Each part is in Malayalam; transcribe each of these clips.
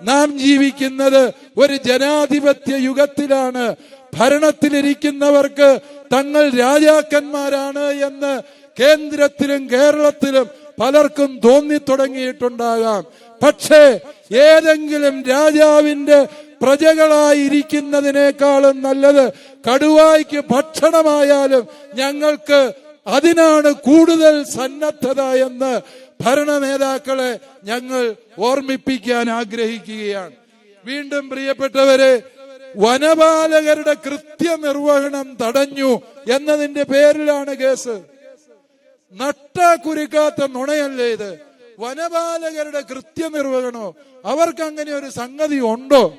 നാം ജീവിക്കുന്നത് ഒരു ജനാധിപത്യ യുഗത്തിലാണ്. ഭരണത്തിലിരിക്കുന്നവർക്ക് തങ്ങൾ രാജാക്കന്മാരാണ് എന്ന് കേന്ദ്രത്തിലും കേരളത്തിലും പലർക്കും തോന്നി തുടങ്ങിയിട്ടുണ്ടാകാം പക്ഷേ ഏതെങ്കിലും രാജാവിന്റെ പ്രജകളായിരിക്കുന്നതിനേക്കാളും നല്ലത് കടുവായിക്ക് ഭക്ഷണമായാലും ഞങ്ങൾക്ക് അതിനാണ് കൂടുതൽ സന്നദ്ധത എന്ന് ഭരണ നേതാക്കളെ ഞങ്ങൾ ഓർമ്മിപ്പിക്കാൻ ആഗ്രഹിക്കുകയാണ്. വീണ്ടും പ്രിയപ്പെട്ടവരെ വനപാലകരുടെ കൃത്യനിർവഹണം തടഞ്ഞു എന്നതിന്റെ പേരിലാണ് കേസ്. നട്ട കുരുക്കാത്ത നുണയല്ലേ ഇത്? വനപാലകരുടെ കൃത്യനിർവഹണോ? അവർക്ക് അങ്ങനെ ഒരു സംഗതി ഉണ്ടോ?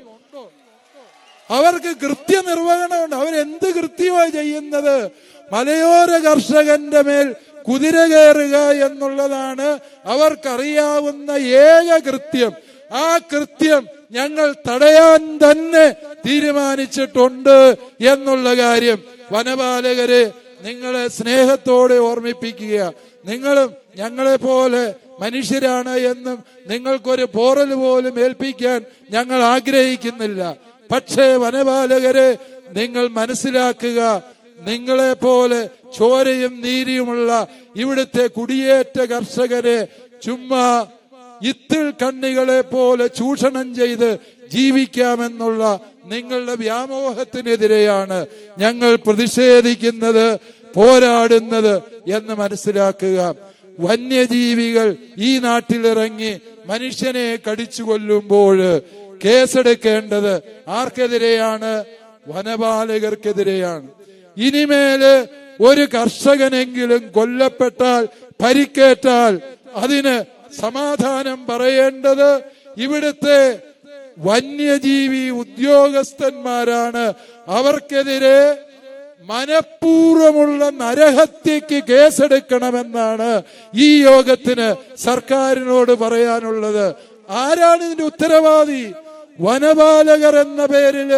അവർക്ക് കൃത്യനിർവഹണമുണ്ട്. അവരെന്ത് കൃത്യമായി ചെയ്യുന്നത്? മലയോര കർഷകന്റെ മേൽ കുതിര കയറുക എന്നുള്ളതാണ് അവർക്കറിയാവുന്ന ഏക കൃത്യം. ആ കൃത്യം ഞങ്ങൾ തടയാൻ തന്നെ തീരുമാനിച്ചിട്ടുണ്ട് എന്നുള്ള കാര്യം വനപാലകരെ നിങ്ങളെ സ്നേഹത്തോടെ ഓർമ്മിപ്പിക്കുക. നിങ്ങളും ഞങ്ങളെ പോലെ മനുഷ്യരാണ് എന്നും നിങ്ങൾക്കൊരു പോറൽ പോലും ഏൽപ്പിക്കാൻ ഞങ്ങൾ ആഗ്രഹിക്കുന്നില്ല. പക്ഷേ വനപാലകരെ നിങ്ങൾ മനസ്സിലാക്കുക നിങ്ങളെ പോലെ ചോരയും നീരിയുമുള്ള ഇവിടുത്തെ കുടിയേറ്റ കർഷകരെ ചുമ്മാ ഇത്തിൽ കണ്ണികളെ പോലെ ചൂഷണം ചെയ്ത് ജീവിക്കാമെന്നുള്ള നിങ്ങളുടെ വ്യാമോഹത്തിനെതിരെയാണ് ഞങ്ങൾ പ്രതിഷേധിക്കുന്നത് പോരാടുന്നത് എന്ന് മനസ്സിലാക്കുക. വന്യജീവികൾ ഈ നാട്ടിലിറങ്ങി മനുഷ്യനെ കടിച്ചു കൊല്ലുമ്പോൾ കേസെടുക്കേണ്ടത് ആർക്കെതിരെയാണ്? വനപാലകർക്കെതിരെയാണ്. ഇനിമേൽ ഒരു കർഷകനെങ്കിലും കൊല്ലപ്പെട്ടാൽ പരിക്കേറ്റാൽ അതിന് സമാധാനം പറയേണ്ടത് ഇവിടുത്തെ വന്യജീവി ഉദ്യോഗസ്ഥന്മാരാണ്. അവർക്കെതിരെ മനഃപൂർവമുള്ള നരഹത്യക്ക് കേസെടുക്കണമെന്നാണ് ഈ യോഗത്തിന് സർക്കാരിനോട് പറയാനുള്ളത്. ആരാണ് ഇതിന്റെ ഉത്തരവാദി? വനപാലകർ എന്ന പേരിൽ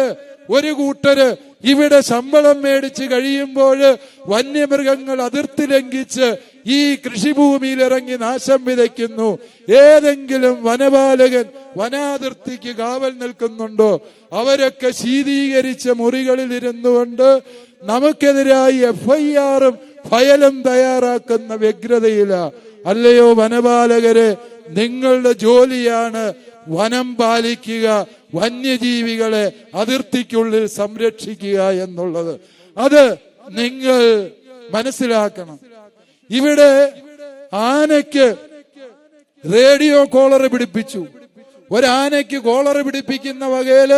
ഒരു കൂട്ടര് ഇവിടെ ശമ്പളം മേടിച്ച് കഴിയുമ്പോൾ വന്യമൃഗങ്ങൾ അതിർത്തി ലംഘിച്ച് ഈ കൃഷിഭൂമിയിൽ ഇറങ്ങി നാശം വിതയ്ക്കുന്നു. ഏതെങ്കിലും വനപാലകൻ വനാതിർത്തിക്ക് കാവൽ നിൽക്കുന്നുണ്ടോ? അവരൊക്കെ ശീതീകരിച്ച മുറികളിൽ ഇരുന്നുകൊണ്ട് നമുക്കെതിരായി എഫ് ഐ ആറും ഫയലും തയ്യാറാക്കുന്ന വ്യഗ്രതയില. അല്ലയോ വനപാലകരെ നിങ്ങളുടെ ജോലിയാണ് വനം പാലിക്കുക വന്യജീവികളെ അതിർത്തിക്കുള്ളിൽ സംരക്ഷിക്കുക എന്നുള്ളത്. അത് നിങ്ങൾ മനസ്സിലാക്കണം. ഇവിടെ ആനയ്ക്ക് റേഡിയോ കോളർ പിടിപ്പിച്ചു. ഒരാനയ്ക്ക് കോളർ പിടിപ്പിക്കുന്ന വകയിൽ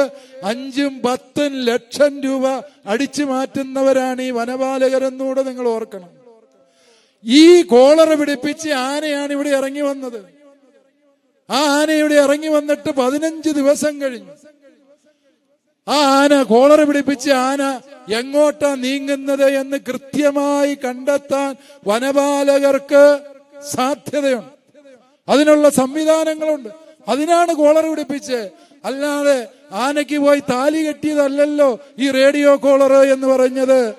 അഞ്ചും പത്തും ലക്ഷം രൂപ അടിച്ചു മാറ്റുന്നവരാണ് ഈ വനപാലകരെന്നൂടെ നിങ്ങൾ ഓർക്കണം. ഈ കോളർ പിടിപ്പിച്ച് ആനയാണ് ഇവിടെ ഇറങ്ങി വന്നത്. ആ ആനയുടെ ഇറങ്ങി വന്നിട്ട് പതിനഞ്ച് ദിവസം കഴിഞ്ഞു. ആ ആന കോളർ പിടിപ്പിച്ച് ആന എങ്ങോട്ടാ നീങ്ങുന്നത് എന്ന് കൃത്യമായി കണ്ടെത്താൻ വനപാലകർക്ക് സാധ്യതയുണ്ട്. അതിനുള്ള സംവിധാനങ്ങളുണ്ട്. അതിനാണ് കോളർ പിടിപ്പിച്ച് അല്ലാതെ ആനയ്ക്ക് പോയി താലി കെട്ടിയതല്ലല്ലോ ഈ റേഡിയോ കോളർ എന്ന് പറഞ്ഞത്.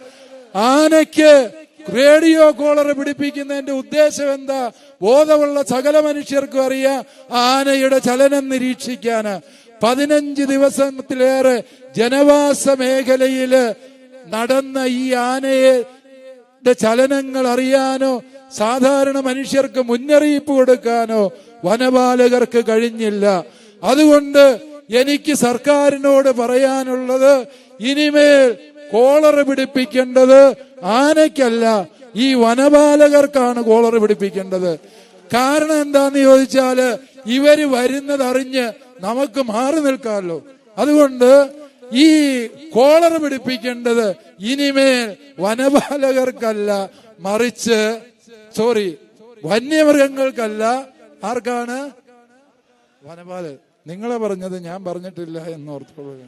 ആനയ്ക്ക് റേഡിയോ കോളർ പിടിപ്പിക്കുന്നതിന്റെ ഉദ്ദേശം എന്താ? ബോധമുള്ള സകല മനുഷ്യർക്കും അറിയാം ആനയുടെ ചലനം നിരീക്ഷിക്കാന്. പതിനഞ്ച് ദിവസത്തിലേറെ ജനവാസ മേഖലയിൽ നടന്ന ഈ ആനയെ ചലനങ്ങൾ അറിയാനോ സാധാരണ മനുഷ്യർക്ക് മുന്നറിയിപ്പ് കൊടുക്കാനോ വനപാലകർക്ക് കഴിഞ്ഞില്ല. അതുകൊണ്ട് എനിക്ക് സർക്കാരിനോട് പറയാനുള്ളത് ഇനിമേൽ കോളർ പിടിപ്പിക്കേണ്ടത് ആനയ്ക്കല്ല ഈ വനപാലകർക്കാണ് കോളറ് പിടിപ്പിക്കേണ്ടത്. കാരണം എന്താന്ന് ചോദിച്ചാൽ ഇവർ വരുന്നത് അറിഞ്ഞ് നമുക്ക് മാറി നിൽക്കാമല്ലോ. അതുകൊണ്ട് ഈ കോളർ പിടിപ്പിക്കേണ്ടത് ഇനിമേൽ വനപാലകർക്കല്ല മറിച്ച് സോറി വന്യമൃഗങ്ങൾക്കല്ല. ആർക്കാണ്? വനപാലകർ. നിങ്ങളെ പറഞ്ഞത് ഞാൻ പറഞ്ഞിട്ടില്ല എന്നോർത്തോളുക